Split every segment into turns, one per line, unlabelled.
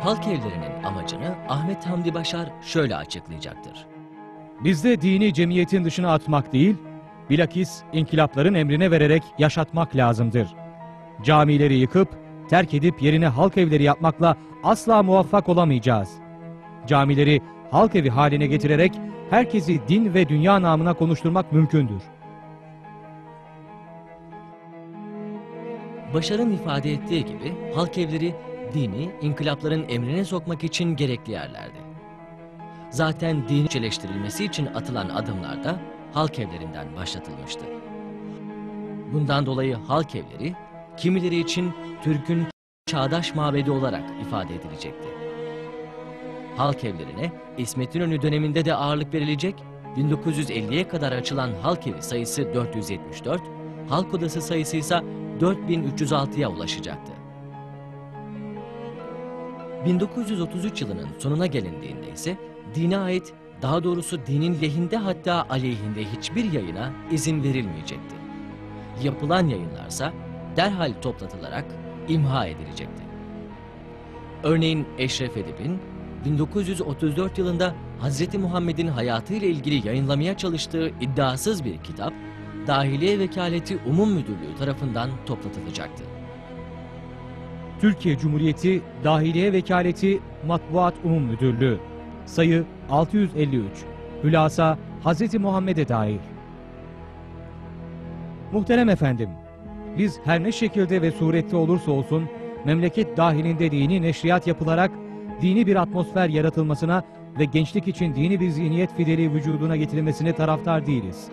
Halk evlerinin amacını Ahmet Hamdi Başar şöyle açıklayacaktır.
Bizde dini cemiyetin dışına atmak değil, bilakis inkılapların emrine vererek yaşatmak lazımdır. Camileri yıkıp, terk edip yerine halk evleri yapmakla asla muvaffak olamayacağız. Camileri halk evi haline getirerek herkesi din ve dünya namına konuşturmak mümkündür.
Başar'ın ifade ettiği gibi halk evleri dini inkılapların emrine sokmak için gerekli yerlerdi. Zaten dini eleştirilmesi için atılan adımlar da halk evlerinden başlatılmıştı. Bundan dolayı halk evleri kimileri için Türk'ün çağdaş mabedi olarak ifade edilecekti. Halk evlerine İsmet İnönü döneminde de ağırlık verilecek, 1950'ye kadar açılan halk evi sayısı 474, halk odası sayısı ise 4306'ya ulaşacaktı. 1933 yılının sonuna gelindiğinde ise dine ait, daha doğrusu dinin lehinde hatta aleyhinde hiçbir yayına izin verilmeyecekti. Yapılan yayınlarsa derhal toplatılarak imha edilecekti. Örneğin Eşref Edip'in 1934 yılında Hz. Muhammed'in hayatıyla ilgili yayınlamaya çalıştığı iddiasız bir kitap, Dahiliye Vekaleti Umum Müdürlüğü tarafından toplatılacaktı.
Türkiye Cumhuriyeti Dahiliye Vekaleti Matbuat Umum Müdürlüğü Sayı 653 Hülasa Hz. Muhammed'e dair Muhterem efendim, biz her ne şekilde ve surette olursa olsun memleket dahilinde dini neşriyat yapılarak dini bir atmosfer yaratılmasına ve gençlik için dini bir zihniyet fideli vücuduna getirilmesine taraftar değiliz.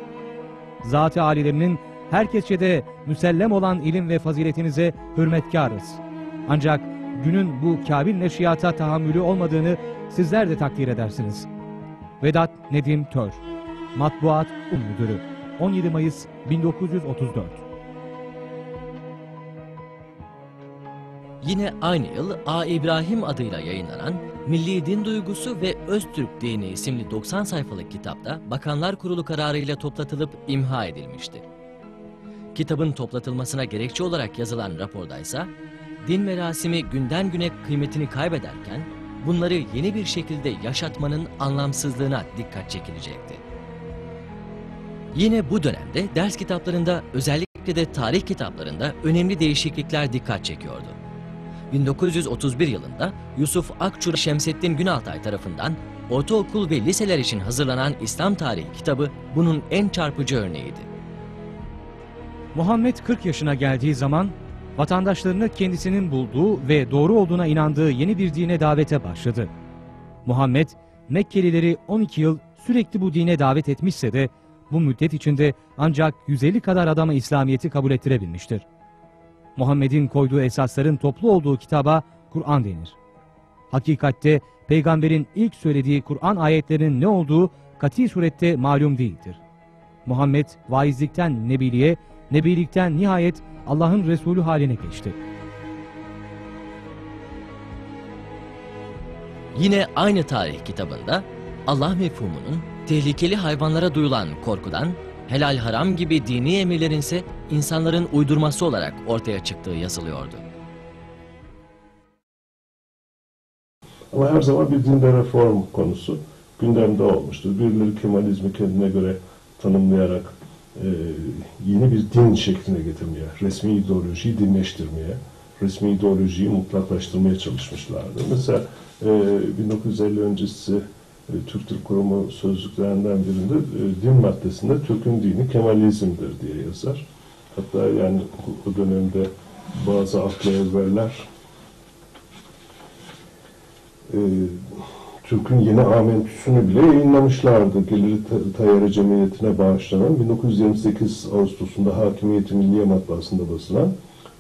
Zat-ı alilerinin herkesçe de müsellem olan ilim ve faziletinize hürmetkarız. Ancak günün bu kabil neşriyata tahammülü olmadığını sizler de takdir edersiniz. Vedat Nedim Tör Matbuat Um Müdürü 17 Mayıs 1934
Yine aynı yıl A. İbrahim adıyla yayınlanan Milli Din Duygusu ve Öztürk Dini isimli 90 sayfalık kitapta Bakanlar Kurulu kararıyla toplatılıp imha edilmişti. Kitabın toplatılmasına gerekçe olarak yazılan rapordaysa, din merasimi günden güne kıymetini kaybederken, bunları yeni bir şekilde yaşatmanın anlamsızlığına dikkat çekilecekti. Yine bu dönemde ders kitaplarında özellikle de tarih kitaplarında önemli değişiklikler dikkat çekiyordu. 1931 yılında Yusuf Akçur Şemsettin Günaltay tarafından ortaokul ve liseler için hazırlanan İslam tarihi kitabı bunun en çarpıcı örneğiydi.
Muhammed 40 yaşına geldiği zaman vatandaşlarını kendisinin bulduğu ve doğru olduğuna inandığı yeni bir dine davete başladı. Muhammed Mekkelileri 12 yıl sürekli bu dine davet etmişse de bu müddet içinde ancak 150 kadar adama İslamiyet'i kabul ettirebilmiştir. Muhammed'in koyduğu esasların toplu olduğu kitaba Kur'an denir. Hakikatte peygamberin ilk söylediği Kur'an ayetlerinin ne olduğu kati surette malum değildir. Muhammed vaizlikten nebiliğe, nebilikten nihayet Allah'ın Resulü haline geçti.
Yine aynı tarih kitabında Allah mefhumunun tehlikeli hayvanlara duyulan korkudan helal haram gibi dini emirlerin ise insanların uydurması olarak ortaya çıktığı yazılıyordu.
Ama her zaman bir dinde reform konusu gündemde olmuştur. Birileri Kemalizmi kendine göre tanımlayarak yeni bir din şekline getirmeye, resmi ideolojiyi dinleştirmeye, resmi ideolojiyi mutlaklaştırmaya çalışmışlardı. Mesela e, 1950 öncesi e, Türk Dil Kurumu sözlüklerinden birinde e, din maddesinde Türk'ün dini Kemalizm'dir diye yazar. Hatta yani o dönemde bazı aklı evveller e, Türk'ün yeni amentüsünü bile yayınlamışlardı. Geliri Tayyare Cemiyeti'ne bağışlanan 1928 Ağustos'unda Hakimiyeti Milliye Matbaası'nda basılan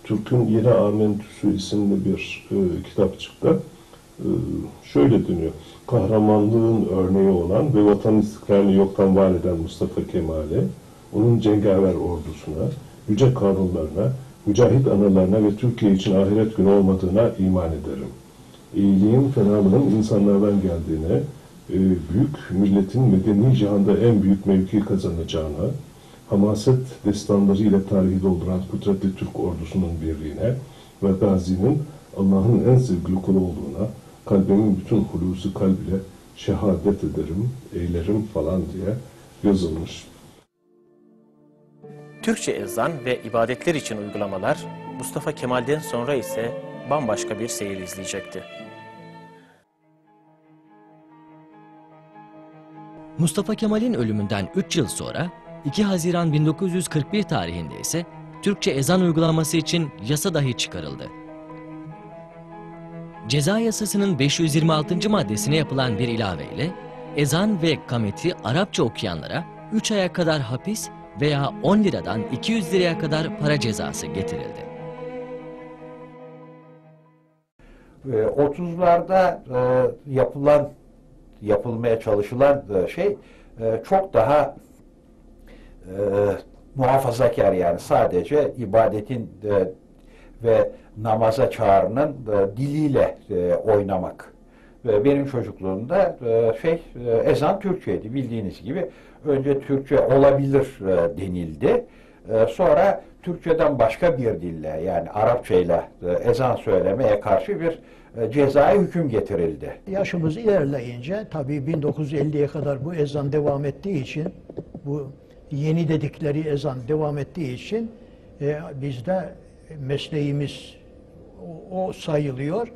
Türk'ün Yeni Amentüsü isimli bir e, kitapçıkta e, şöyle deniyor. Kahramanlığın örneği olan ve vatan istikrarını yoktan var eden Mustafa Kemal'e, onun cengaver ordusuna, yüce kanunlarına, mücahit analarına ve Türkiye için ahiret günü olmadığına iman ederim. İyiliğin, fenalığın insanlardan geldiğine, e, büyük milletin medeni cihanda en büyük mevki kazanacağına, hamaset destanlarıyla tarihi dolduran kudretli Türk ordusunun birliğine ve Gazi'nin Allah'ın en sevgili kulu olduğuna, kalbimin bütün hulusu kalbiyle şehadet ederim, eylerim falan diye yazılmış.
Türkçe ezan ve ibadetler için uygulamalar Mustafa Kemal'den sonra ise bambaşka bir seyir izleyecekti.
Mustafa Kemal'in ölümünden 3 yıl sonra 2 Haziran 1941 tarihinde ise Türkçe ezan uygulaması için yasa dahi çıkarıldı. Ceza yasasının 526. maddesine yapılan bir ilaveyle ezan ve kameti Arapça okuyanlara 3 aya kadar hapis veya 10 liradan 200 liraya kadar para cezası getirildi.
Ee, 30'larda e, yapılan yapılmaya çalışılan e, şey e, çok daha e, muhafazakar yani sadece ibadetin e, ve namaza çağrının e, diliyle e, oynamak. Ve benim çocukluğumda e, şey e, ezan Türkçeydi bildiğiniz gibi. Önce Türkçe olabilir e, denildi. E, sonra Türkçeden başka bir dille yani Arapçayla e, ezan söylemeye karşı bir e, cezai hüküm getirildi.
Yaşımız ilerleyince tabii 1950'ye kadar bu ezan devam ettiği için bu yeni dedikleri ezan devam ettiği için e, bizde mesleğimiz o, o sayılıyor.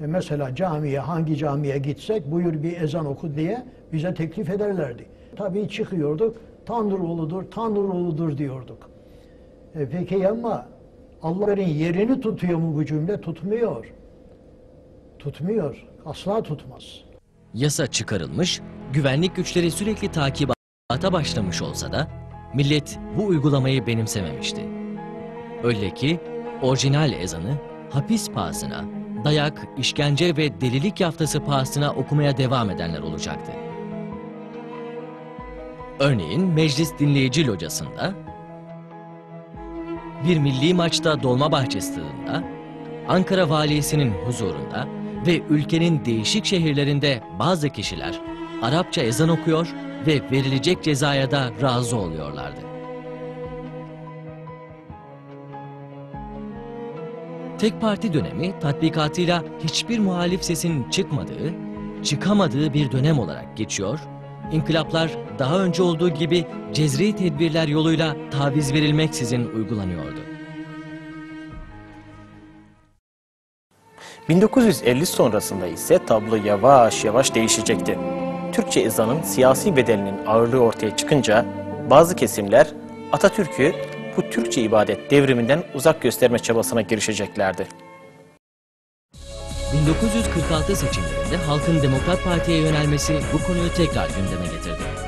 E, mesela camiye hangi camiye gitsek buyur bir ezan oku diye bize teklif ederlerdi. Tabii çıkıyorduk Tanrıoğludur, Tanrıoğludur diyorduk. E, peki ama Allah'ın yerini tutuyor mu bu cümle? Tutmuyor. Tutmuyor. Asla tutmaz.
Yasa çıkarılmış, güvenlik güçleri sürekli takibata başlamış olsa da millet bu uygulamayı benimsememişti. Öyle ki orijinal ezanı hapis pahasına, dayak, işkence ve delilik yaftası pahasına okumaya devam edenler olacaktı. Örneğin meclis dinleyici locasında, bir milli maçta Dolmabahçe stadında, Ankara valisinin huzurunda ve ülkenin değişik şehirlerinde bazı kişiler Arapça ezan okuyor ve verilecek cezaya da razı oluyorlardı. Tek parti dönemi tatbikatıyla hiçbir muhalif sesin çıkmadığı, çıkamadığı bir dönem olarak geçiyor. İnkılaplar daha önce olduğu gibi cezri tedbirler yoluyla taviz verilmeksizin uygulanıyordu.
1950 sonrasında ise tablo yavaş yavaş değişecekti. Türkçe ezanın siyasi bedelinin ağırlığı ortaya çıkınca bazı kesimler Atatürk'ü bu Türkçe ibadet devriminden uzak gösterme çabasına girişeceklerdi.
1946 seçimlerinde Halkın Demokrat Parti'ye yönelmesi bu konuyu tekrar gündeme getirdi.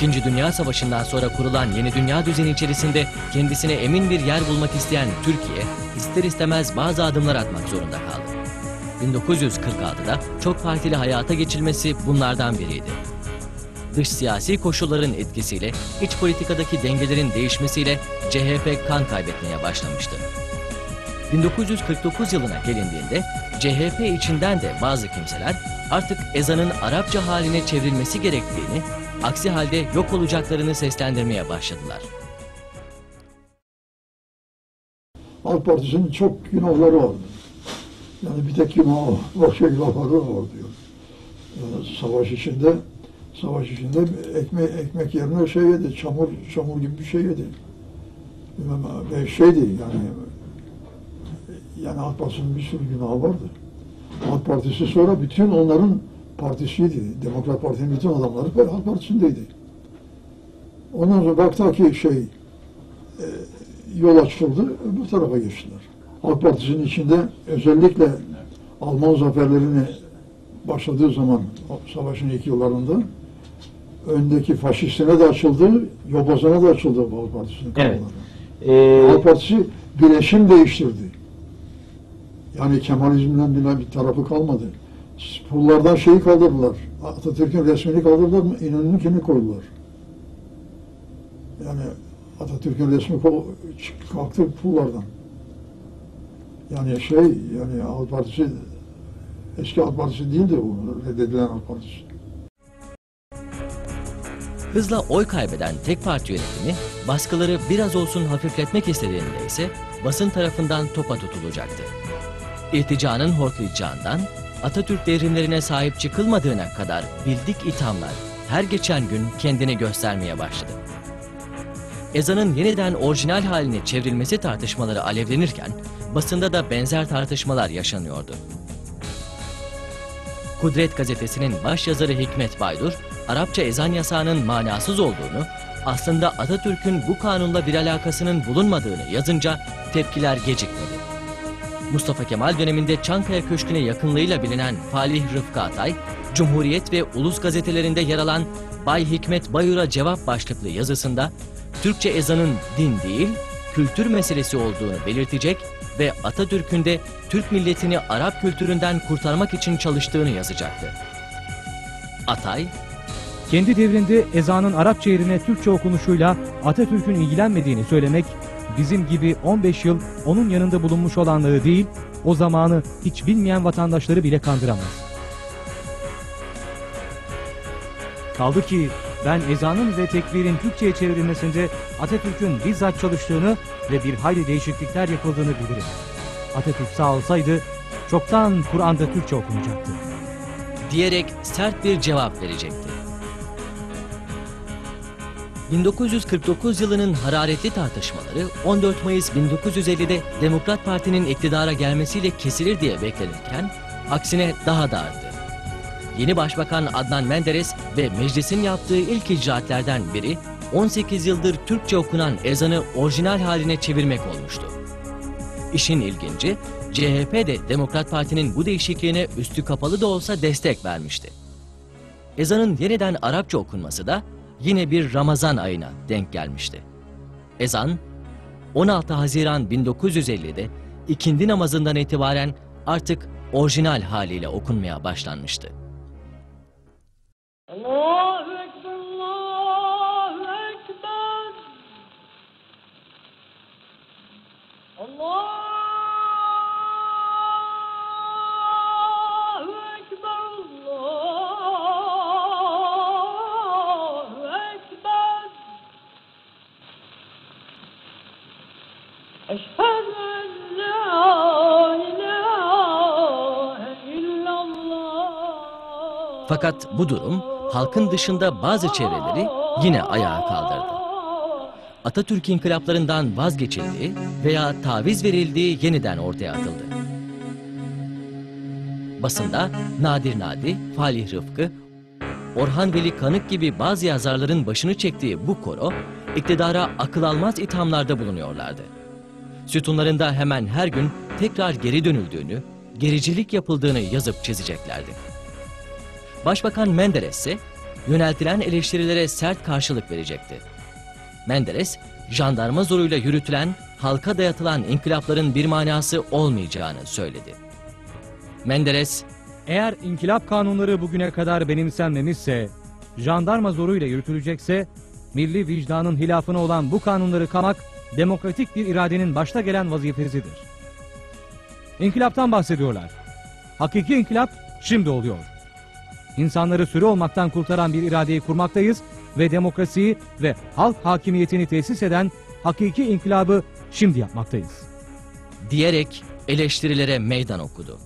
İkinci Dünya Savaşı'ndan sonra kurulan yeni dünya düzeni içerisinde kendisine emin bir yer bulmak isteyen Türkiye, ister istemez bazı adımlar atmak zorunda kaldı. 1946'da çok partili hayata geçilmesi bunlardan biriydi. Dış siyasi koşulların etkisiyle iç politikadaki dengelerin değişmesiyle CHP kan kaybetmeye başlamıştı. 1949 yılına gelindiğinde CHP içinden de bazı kimseler artık ezanın Arapça haline çevrilmesi gerektiğini, aksi halde yok olacaklarını seslendirmeye başladılar.
Halk Partisi'nin çok günahları vardı. Yani bir tek günah. Başka günahları da var diyor. Yani savaş içinde savaş içinde ekmek, ekmek yerine şey yedi, çamur çamur gibi bir şey yedi. Ve şeydi yani yani Halk Partisi'nin bir sürü günahı vardı. Halk Partisi sonra bütün onların partisiydi. Demokrat Parti'nin bütün adamları Halk Partisi'ndeydi. Ondan sonra baktı ki şey e, yol açıldı, öbür tarafa geçtiler. Halk Partisi'nin içinde özellikle Alman zaferlerini başladığı zaman savaşın ilk yıllarında öndeki faşistine de açıldı, yobazına da açıldı Halk Partisi'nin
Evet.
kanalları. Halk Partisi bileşim değiştirdi. Yani Kemalizmden bir tarafı kalmadı. Pullardan şeyi kaldırdılar. Atatürk'ün resmini kaldırdılar, İnönü'nünkini koydular. Yani Atatürk'ün resmi kalktı pullardan. Yani şey, yani Halk Partisi eski Halk Partisi değildi bu, reddedilen Halk Partisi.
Hızla oy kaybeden tek parti yönetimi baskıları biraz olsun hafifletmek istediğinde ise basın tarafından topa tutulacaktı. İrticanın hortlayacağından Atatürk devrimlerine sahip çıkılmadığına kadar bildik ithamlar her geçen gün kendini göstermeye başladı. Ezanın yeniden orijinal haline çevrilmesi tartışmaları alevlenirken basında da benzer tartışmalar yaşanıyordu. Kudret gazetesinin başyazarı Hikmet Baydur, Arapça ezan yasağının manasız olduğunu, aslında Atatürk'ün bu kanunla bir alakasının bulunmadığını yazınca tepkiler gecikmedi. Mustafa Kemal döneminde Çankaya Köşkü'ne yakınlığıyla bilinen Falih Rıfkı Atay, Cumhuriyet ve Ulus gazetelerinde yer alan Bay Hikmet Bayur'a cevap başlıklı yazısında Türkçe ezanın din değil, kültür meselesi olduğunu belirtecek ve Atatürk'ün de Türk milletini Arap kültüründen kurtarmak için çalıştığını yazacaktı. Atay,
Kendi devrinde ezanın Arapça yerine Türkçe okunuşuyla Atatürk'ün ilgilenmediğini söylemek, bizim gibi 15 yıl onun yanında bulunmuş olanları değil, o zamanı hiç bilmeyen vatandaşları bile kandıramaz. Kaldı ki ben ezanın ve tekbirin Türkçe'ye çevrilmesinde Atatürk'ün bizzat çalıştığını ve bir hayli değişiklikler yapıldığını bilirim. Atatürk sağ olsaydı çoktan Kur'an'da Türkçe okunacaktı.
diyerek sert bir cevap verecekti. 1949 yılının hararetli tartışmaları 14 Mayıs 1950'de Demokrat Parti'nin iktidara gelmesiyle kesilir diye beklenirken aksine daha da arttı. Yeni Başbakan Adnan Menderes ve meclisin yaptığı ilk icraatlerden biri 18 yıldır Türkçe okunan ezanı orijinal haline çevirmek olmuştu. İşin ilginci, CHP de Demokrat Parti'nin bu değişikliğine üstü kapalı da olsa destek vermişti. Ezanın yeniden Arapça okunması da yine bir Ramazan ayına denk gelmişti. Ezan, 16 Haziran 1950'de ikindi namazından itibaren artık orijinal haliyle okunmaya başlanmıştı.
Allahu
Fakat bu durum halkın dışında bazı çevreleri yine ayağa kaldırdı. Atatürk inkılaplarından vazgeçildiği veya taviz verildiği yeniden ortaya atıldı. Basında Nadir Nadi, Falih Rıfkı, Orhan Veli Kanık gibi bazı yazarların başını çektiği bu koro, iktidara akıl almaz ithamlarda bulunuyorlardı. Sütunlarında hemen her gün tekrar geri dönüldüğünü, gericilik yapıldığını yazıp çizeceklerdi. Başbakan Menderes ise yöneltilen eleştirilere sert karşılık verecekti. Menderes, jandarma zoruyla yürütülen, halka dayatılan inkılapların bir manası olmayacağını söyledi. Menderes,
Eğer inkılap kanunları bugüne kadar benimsenmemişse, jandarma zoruyla yürütülecekse, milli vicdanın hilafına olan bu kanunları kamak, demokratik bir iradenin başta gelen vazifesidir. İnkılaptan bahsediyorlar. Hakiki inkılap şimdi oluyor. İnsanları sürü olmaktan kurtaran bir iradeyi kurmaktayız ve demokrasiyi ve halk hakimiyetini tesis eden hakiki inkılabı şimdi yapmaktayız.
diyerek eleştirilere meydan okudu.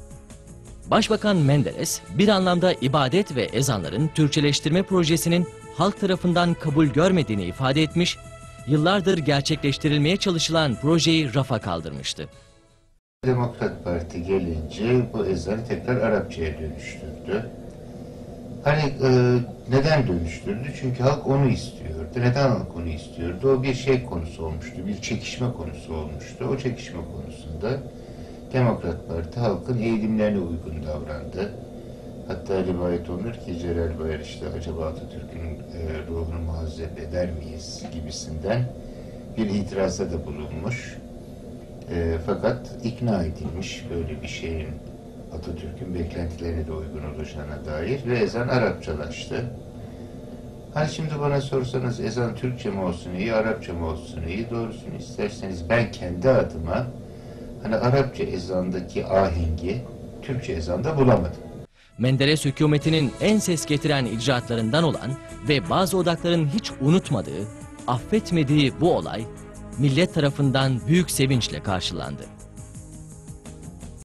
Başbakan Menderes bir anlamda ibadet ve ezanların Türkçeleştirme projesinin halk tarafından kabul görmediğini ifade etmiş, yıllardır gerçekleştirilmeye çalışılan projeyi rafa kaldırmıştı.
Demokrat Parti gelince bu ezanı tekrar Arapçaya dönüştürdü. Hani e, neden dönüştürdü? Çünkü halk onu istiyordu. Neden halk onu istiyordu? O bir şey konusu olmuştu, bir çekişme konusu olmuştu. O çekişme konusunda Demokrat Parti halkın eğilimlerine uygun davrandı. Hatta rivayet olunur ki Celal Bayar işte acaba Atatürk'ün e, ruhunu muhazzep eder miyiz gibisinden bir itirazda da bulunmuş. E, fakat ikna edilmiş böyle bir şeyin Atatürk'ün beklentilerine de uygun olacağına dair ve ezan Arapçalaştı. Hani şimdi bana sorsanız ezan Türkçe mi olsun iyi, Arapça mı olsun iyi, doğrusunu isterseniz ben kendi adıma hani Arapça ezandaki ahengi Türkçe ezanda bulamadım.
Menderes hükümetinin en ses getiren icraatlarından olan ve bazı odakların hiç unutmadığı, affetmediği bu olay millet tarafından büyük sevinçle karşılandı.